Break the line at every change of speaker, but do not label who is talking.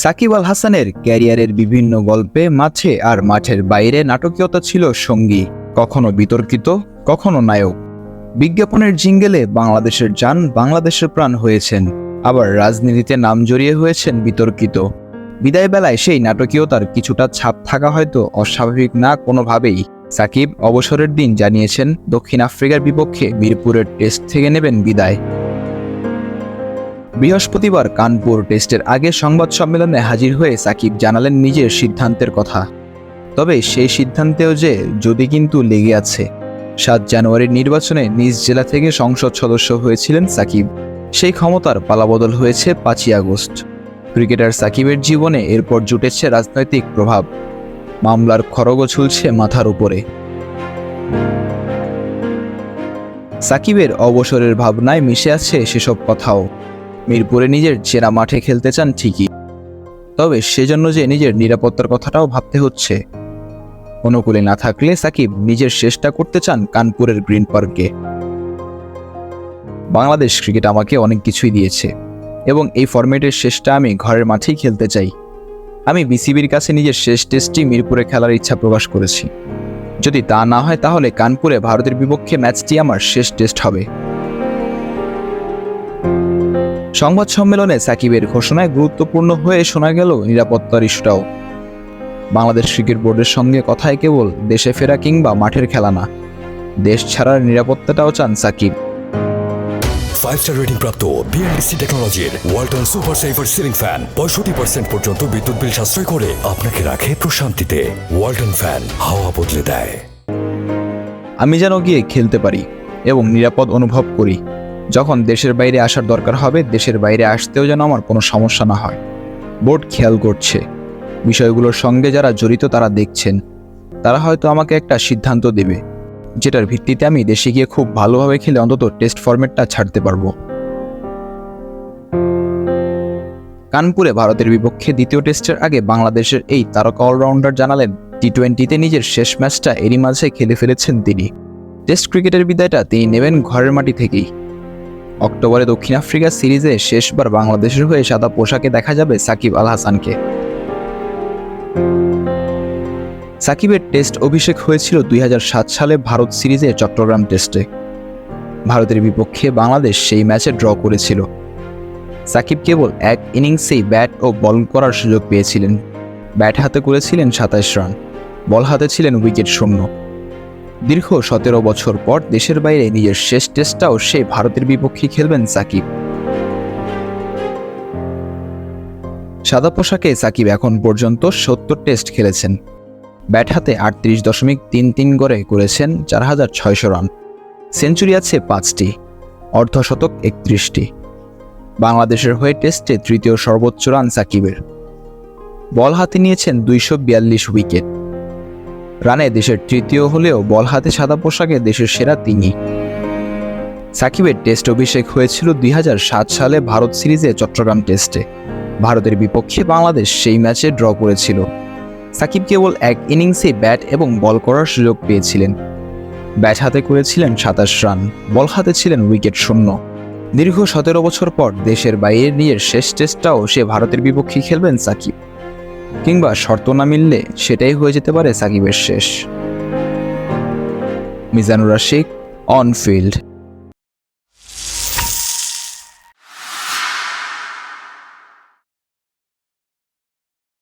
সাকিব আল হাসানের ক্যারিয়ারের বিভিন্ন গল্পে মাঠে আর মাঠের বাইরে নাটকীয়তা ছিল সঙ্গী, কখনো বিতর্কিত, কখনো নায়ক। বিজ্ঞাপনের জিঙ্গেলে বাংলাদেশের যান বাংলাদেশের প্রাণ হয়েছেন, আবার রাজনীতিতে নাম জড়িয়ে হয়েছেন বিতর্কিত। বিদায় বেলায় সেই নাটকীয়তার কিছুটা ছাপ থাকা হয়তো অস্বাভাবিক না কোনোভাবেই। সাকিব অবসরের দিন জানিয়েছেন, দক্ষিণ আফ্রিকার বিপক্ষে মিরপুরের টেস্ট থেকে নেবেন বিদায়। বৃহস্পতিবার কানপুর টেস্টের আগে সংবাদ সম্মেলনে হাজির হয়ে সাকিব জানালেন নিজের সিদ্ধান্তের কথা। তবে সেই সিদ্ধান্তেও যে যদি কিন্তু লেগে আছে। সাত জানুয়ারির নির্বাচনে নিজ জেলা থেকে সংসদ সদস্য হয়েছিলেন সাকিব। সেই ক্ষমতার পালাবদল হয়েছে পাঁচই আগস্ট। ক্রিকেটার সাকিবের জীবনে এরপর জুটেছে রাজনৈতিক প্রভাব। মামলার খড়গও ঝুলছে মাথার উপরে। সাকিবের অবসরের ভাবনায় মিশে আছে সেসব কথাও। মিরপুরে নিজের চেনা মাঠে খেলতে চান ঠিকই। তবে সেজন্য যে নিজের নিরাপত্তার কথাটাও ভাবতে হচ্ছে। অনুকূলে না থাকলে সাকিব নিজের শেষটা করতে চান কানপুরের গ্রিন পার্কে। বাংলাদেশ ক্রিকেট আমাকে অনেক কিছুই দিয়েছে এবং এই ফরম্যাটের শেষটা আমি ঘরের মাঠেই খেলতে চাই। আমি বিসিবির কাছে নিজের শেষ টেস্টটি মিরপুরে খেলার ইচ্ছা প্রকাশ করেছি। যদি তা না হয় তাহলে কানপুরে ভারতের বিপক্ষে ম্যাচটি আমার শেষ টেস্ট হবে। সংবাদ সম্মেলনে সাকিবের ঘোষণায় গুরুত্বপূর্ণ হয়ে শোনা গেল নিরাপত্তার ইস্যুটাও বাংলাদেশ ক্রিকেট বোর্ডের সঙ্গে কথায় কেবল দেশে ফেরা কিংবা মাঠের খেলা না দেশ ছাড়ার নিরাপত্তাটাও চান সাকিব।
ফাইভ স্টার রেটিং প্রাপ্ত বিএনডিসি টেকনোলজির Walton super saver ceiling fan পঁয়ষট্টি পার্সেন্ট পর্যন্ত বিদ্যুৎ বিল সাশ্রয় করে আপনাকে রাখে প্রশান্তিতে। ওয়ালটন ফ্যান হাওয়া বদলে দেয়।
আমি যেন গিয়ে খেলতে পারি এবং নিরাপদ অনুভব করি। যখন দেশের বাইরে আসার দরকার হবে, দেশের বাইরে আসতেও যেন আমার কোনো সমস্যা না হয়। বোর্ড খেয়াল করছে। বিষয়গুলোর সঙ্গে যারা জড়িত তারা দেখছেন। তারা হয়তো আমাকে একটা সিদ্ধান্ত দেবে, যেটার ভিত্তিতে আমি দেশে গিয়ে খুব ভালোভাবে খেলে অন্তত টেস্ট ফরম্যাটটা ছাড়তে পারব। কানপুরে ভারতের বিপক্ষে দ্বিতীয় টেস্টের আগে বাংলাদেশের এই তারকা অলরাউন্ডার জানালেন টি টোয়েন্টিতে নিজের শেষ ম্যাচটা এরই মাঝে খেলে ফেলেছেন তিনি। টেস্ট ক্রিকেটের বিদায়টা তিনি নেবেন ঘরের মাটি থেকেই। অক্টোবরে দক্ষিণ আফ্রিকা সিরিজে শেষবার বাংলাদেশের হয়ে সাদা পোশাকে দেখা যাবে সাকিব আল হাসানকে। সাকিবের টেস্ট অভিষেক হয়েছিল দুই হাজার সাত সালে ভারত সিরিজে চট্টগ্রাম টেস্টে। ভারতের বিপক্ষে বাংলাদেশ সেই ম্যাচে ড্র করেছিল। সাকিব কেবল এক ইনিংসেই ব্যাট ও বল করার সুযোগ পেয়েছিলেন। ব্যাট হাতে করেছিলেন সাতাইশ রান, বল হাতে ছিলেন উইকেট শূন্য। দীর্ঘ সতেরো বছর পর দেশের বাইরে নিজের শেষ টেস্টটাও সে ভারতের বিপক্ষে খেলবেন সাকিব। সাদা পোশাকে সাকিব এখন পর্যন্ত সত্তর টেস্ট খেলেছেন। ব্যাট হাতে আটত্রিশ দশমিক তিন তিন গড়ে করেছেন চার হাজার ছয়শো রান। সেঞ্চুরি আছে পাঁচটি, অর্ধশতক একত্রিশটি। বাংলাদেশের হয়ে টেস্টে তৃতীয় সর্বোচ্চ রান সাকিবের। বল হাতে নিয়েছেন দুইশো বিয়াল্লিশ উইকেট। রানে দেশের তৃতীয় হলেও বল হাতে সাদা পোশাকে দেশের সেরা তিনি। সাকিবের টেস্ট অভিষেক হয়েছিল দুই হাজার সাত সালে ভারত সিরিজে চট্টগ্রাম টেস্টে। ভারতের বিপক্ষে বাংলাদেশ সেই ম্যাচে ড্র করেছিল। সাকিব কেবল এক ইনিংসে ব্যাট এবং বল করার সুযোগ পেয়েছিলেন। ব্যাট হাতে করেছিলেন সাতাশ রান, বল হাতে ছিলেন উইকেট শূন্য। দীর্ঘ সতেরো বছর পর দেশের বাইরে নিয়ে শেষ টেস্টটাও সে ভারতের বিপক্ষে খেলবেন সাকিব। কিংবা শর্ত না মিললে সেটাই হয়ে যেতে পারে সাকিবের শেষ। Mizanur Rasik on field